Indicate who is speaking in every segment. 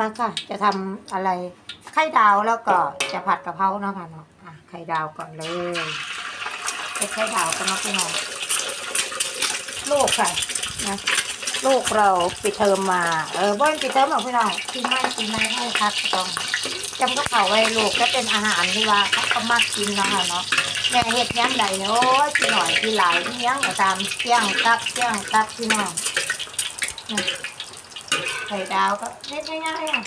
Speaker 1: มาค่ะ จะทำอะไรไข่ดาวแล้วก็จะผัดกะเพราเนาะค่ะเนาะอะไข่ดาวก่อนเลยเป็นไข่ดาวกันเนาะพี่น้องลูกค่ะนะลูกเราปิดเทอมมาเออบ่นปิดเทอมหรอกพี่น้องกินไม่กินไม่ให้ครับต้องจำก็เขาไว้ลูกก็เป็นอาหารที่ว่าเขาก็มักกินเนาะค่ะเนาะแม่เห็ดย้ำใดเนี่ยโอ้กินหน่อยกินหลายเนี้ยงตามเที่ยงกับเที่ยงกับพี่น้อง ไข่ดาวก็เฮ็ดง่ายๆอะ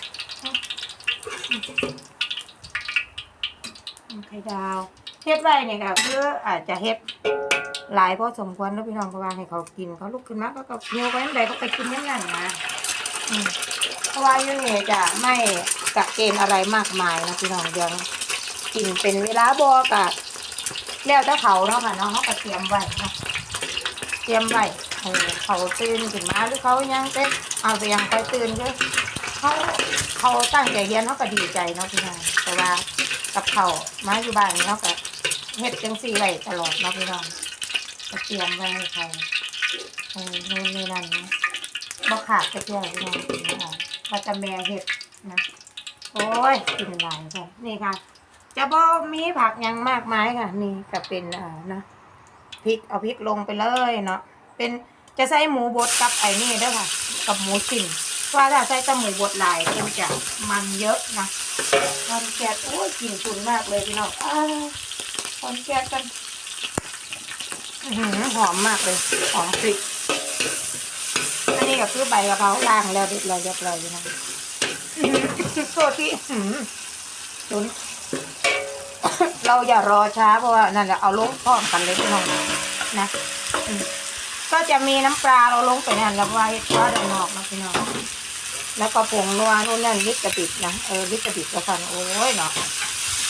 Speaker 1: ไข่ดาวเฮ็ดไว้เนี่ยค่ะคืออาจจะเฮ็ดหลายพอสมควรแล้วพี่น้องเพราะว่าให้เขากินเขาลุกขึ้นมาก็ก็หิวไปนั่นใดก็ไปกินนั่นนั่นนะเพราะว่าอยูนี่จะไม่กักเกณฑ์อะไรมากมายนะพี่น้องยังกินเป็นเวลาบอกะแล้วแต่เขาเนาะค่ะเนาะเขาก็เตรียมไว้เนาะเตรียมไว้ เขาตื่นขึ้นมาหรือเขายังเต้นเอาไปยังคอยตื่นก็เขาเขาตั้งใจเรียนเขาก็ดีใจเนาะพี่น้องแต่ว่ากับเขามาอยู่บ้านเนาะก็เฮ็ดจังซี่ไว้ตลอดเนาะพี่น้องเตรียมไว้ให้เขาเออนู่นนี่นั่นนะบ่ขาดจะเที่ยวพี่น้องนะคะว่าจะแม่เฮ็ดนะโอ้ยกินหลายค่ะนี่ค่ะ จะบ่มีผักยังมากมายค่ะ นี่ก็เป็นอ่านะพริกเอาพริกลงไปเลยเนาะ เป็นจะใส่หมูบดกับไอ้นี่ด้อค่ะ กับหมูชิ้นว่าถ้าใส่แต่หมูบดลายมันจะมันเยอะนะคอนแกตโอ้ยกลิ่นฉุนมากเลยพี่น้องอ้าวคอนแกตกันหอมมากเลยหอมพริกอันนี้ก็คือใบกะเพราล่างแล้วเรียบร้อยเรียบร้อยอยู่นะโทษที่ฉุนเราอย่ารอช้าเพราะว่านั่นแหละเอาลงพร้อมกันเลยพี่น้องนะ ก็จะมีน้ำปลาเราลงไปนั่นแล้วไว้ว่าด้านอกนะพี่น้องแล้วก็ผงนัวนู่นนั่นลิตรกระบิดนะเออลิตรกระบิดก็ฟันโอ้ยเนาะ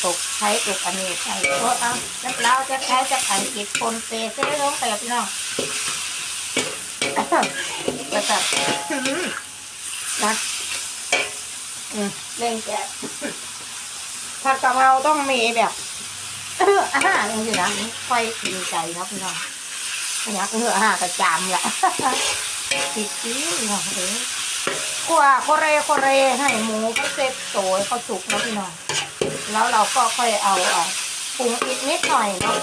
Speaker 1: ตกใช้ตกอันนี้ใช่โอ้เอาแล้วเราจะใช้จะไข่กิดคนเปเซ่ลงไปพี่น้องก็อื้อนะอืมเล่นแกะผัดกะเพราต้องมีแบบอาหารอย่างนี้นะค่อยกินใจนะพี่น้อง ยากเนื้ออาหารกระจามแหละติดจี้เนาะเออขวโคเรโคเรให้หมูเขาเซ็ตโตยเขาสุกเนาะพี่น้องแล้วเราก็ค่อยเอาอะปรุงอีกนิดหน่อยเนาะ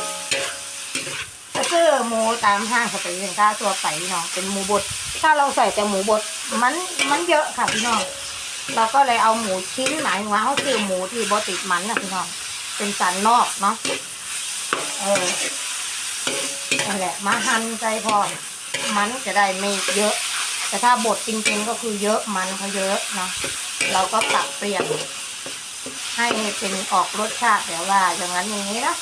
Speaker 1: จะซื้อหมูตามห้างสรรพสินค้าตัวไปพี่น้องเป็นหมูบด ถ้าเราใส่แต่หมูบดมันมันเยอะค่ะพี่น้องเราก็เลยเอาหมูชิ้นหมายว่าเขาซื้อหมูที่บดติดมันนะพี่น้องเป็นสันนอกเนาะเออ นั่นแหละมาหั่นใจพอมันจะได้ไม่เยอะ แต่ถ้าบดจริงๆก็คือเยอะมันเขาเยอะนะเราก็ปรับเปลี่ยน ให้เป็นออกรสชาติแบบว่าอย่างนั้นอย่างนี้นะ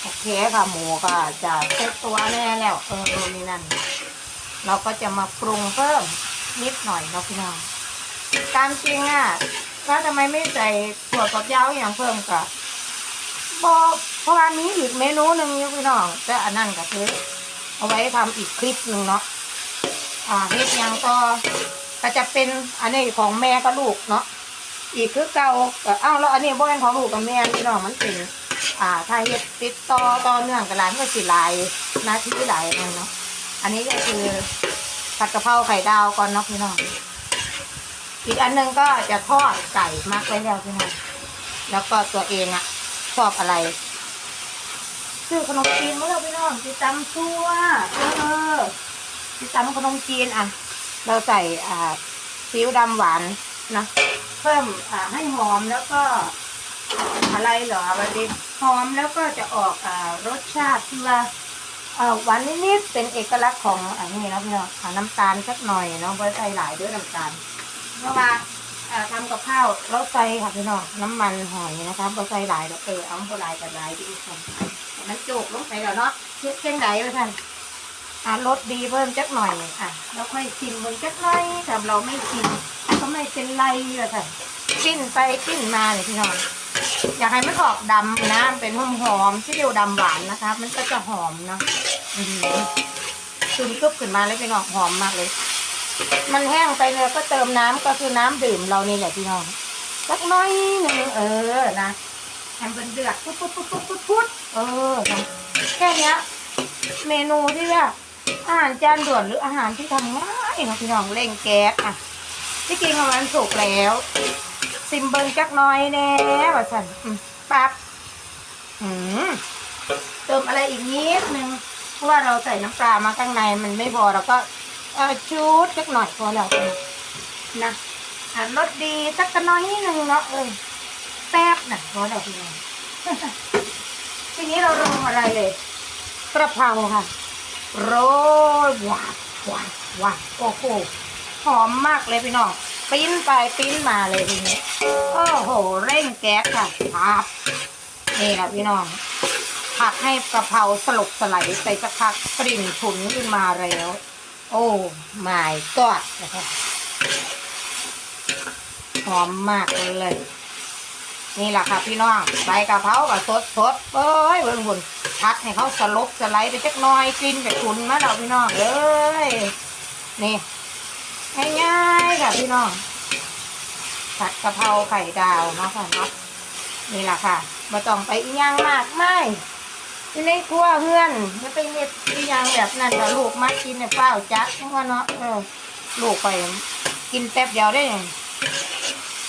Speaker 1: โอเคค่ะหมูก็จะเซ็ตตัวแน่แล้วเออนู่นนี่นั่นเราก็จะมาปรุงเพิ่มนิดหน่อยเนาะพี่น้องตามจริงอะถ้าทำไมไม่ใส่ถั่วฝักยาวอย่างเพิ่มก็บอก เพราะว่ามีอีกเมนูหนึ่งอยู่พี่น้องแต่อันนั้นก็คือเอาไว้ทำอีกคลิปหนึ่งเนาะอ่าเฮ็ดยังก็ก็จะเป็นอันนี้ของแม่กับลูกเนาะอีกคือเก่าก็อ้าวแล้วอันนี้บ่เป็นของลูกกับแม่พี่น้องมันเป็นอ่าถ้าเฮ็ดติดต่อต่อเนื่องกับร้านก็สิหลายหนาทีหลายอันเนาะอันนี้ก็คือผัดกะเพราไข่ดาวก่อนเนาะพี่น้องอีกอันหนึงก็จะทอดไก่มักไว้แล้วพี่น้องแล้วก็ตัวเองอะชอบอะไร ซื้อขนมจีนมาแล้วพี่น้องที่ตำซั่วเออที่ตำขนมจีนอะ เราใส่อ่าซีอิ๊วดำหวานนะเพิ่มอ่าให้หอมแล้วก็อะไรเหรอวันนี้หอมแล้วก็จะออกอ่ารสชาติที่ว่าอ่อหวานนิดๆเป็นเอกลักษณ์ของอันนี้นะพี่นาะอ่าน้ำตาลสักหน่อยเนาะไว้ใส่หลายด้วยน้ำตาลเพราะว่าอ่าทำกับข้าวเราใส่ค่ะพี่น้องน้ำมันหอยนะคะเราใส่หลายเราเออเอาหลายกับหลายดีค่ะ มันโจกลงไปแล้วเนาะเช็ดเช่นไหนวะท่านอ่ารสดีเพิ่มจักหน่อยอะแล้วค่อยชิมมันจักหน่อยถ้าเราไม่ชิมก็ไม่เป็นไรเลยค่ะปิ้นไปปิ้นมาเลยพี่น้องอยากให้มันออกดำนะเป็นหอมหอมที่เรียวดำหวานนะคะ มันก็จะหอมเนาะซึมกึบขึ้นมาเลยพี่น้องหอมมากเลย มันแห้งไปเลยก็เติมน้ำก็คือน้ำดื่มเรานี่แหละพี่น้องสักน้อยหนึ่งเออนะ ให้มันเดือดพุดพุดพุดพุดพุดพุดเออ แค่เนี้ย เมนูที่ว่าอาหารจานด่วนหรืออาหารที่ทำง่ายนะพี่น้องเร่งแก๊สอะที่จริงอะมันสุกแล้ว ซิมเบิงจักน้อยแน่ว่าสันปั๊บอืมเติมอะไรอีกนิดนึงเพราะว่าเราใส่น้ำปลามาข้างในมันไม่พอเราก็เออชุดจักหน่อยพอแล้วนะอะรสดีสักกะน้อยนิดนึงเนาะเออ แป๊บน่ะพอแล้วพี่น้องทีนี้เราลงอะไรเลยกระเพราค่ะโรยหวานหวานหวานโอ้โหหอมมากเลยพี่น้องปิ้นไปปิ้นมาเลยทีนี้โอ้โห เร่งแก๊สค่ะครับนี่แหละพี่น้องผัดให้กระเพราสลบสไลด์ไปสักพักกลิ่นฉุนขึ้นมาแล้ว โอ้ไม่กอดนะคะหอมมากเลย นี่แหละค่ะพี่น้องใบกะเพรากับสดสดเอ้ยเบิ่งบุญพัดให้เขาสลบสไลด์ไปจักน้อยกินแบบฉุนมาแล้วพี่น้องเอ้ยนี่ง่ายๆค่ะพี่น้องผัดกะเพราไข่ดาวเนาะค่ะเนาะนี่แหละค่ะมาต้องไปอีกอย่างมากไม่ที่ในครัวเฮือนไม่ไปเฮ็ดอีหยังแบบนั้นค่ะลูกมักกินเนี่ยเป้าจัดเพราะว่าเนาะเออลูกไปกินแป๊บเดียวได้ยัง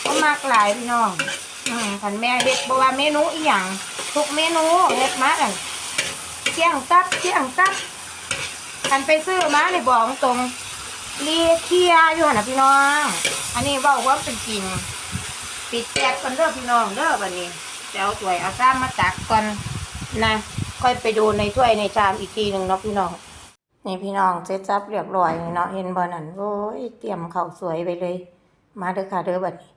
Speaker 1: ก็มากหลายพี่น้อง อืมคันแม่เฮ็ดบ่ว่าเมนูอีหยังทุกเมนูเฮ็ดมาอันเที่ยงตับเที่ยงตับคันไปซื้อมาเนี่ยบอกตรงเลียเคลียอยู่หั่นน่ะพี่น้อง อันนี้เว่าว่าเป็นจริง ปิดแก๊สก่อนเด้อพี่น้องเด้อบัดนี้จะเอาถ้วยเอาซ้ำมาตักก่อนนะค่อยไปดูในถ้วยในชามอีกทีหนึ่งเนาะพี่น้องนี่พี่น้องเซ็ตจับเรียบร้อยเนาะเห็นบ่นั่นโอ้ยเตรียมเข้าสวยไปเลย มาเด้อค่ะเด้อบัดนี้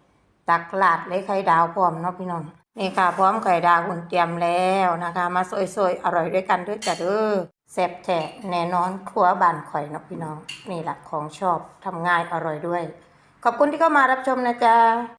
Speaker 1: ตักลาดเลยไข่ดาวพร้อมเนาะพี่น้องนี่ค่ะพร้อมไข่ดาวหุ่นเตรียมแล้วนะคะ มาสวยๆอร่อยด้วยกันด้วยจ้ะเด้อแซ่บแท้แน่นอนครัวบ้านข่อยเนาะพี่น้องนี่แหละของชอบทำง่ายอร่อยด้วย ขอบคุณที่เข้ามารับชมนะจ๊ะ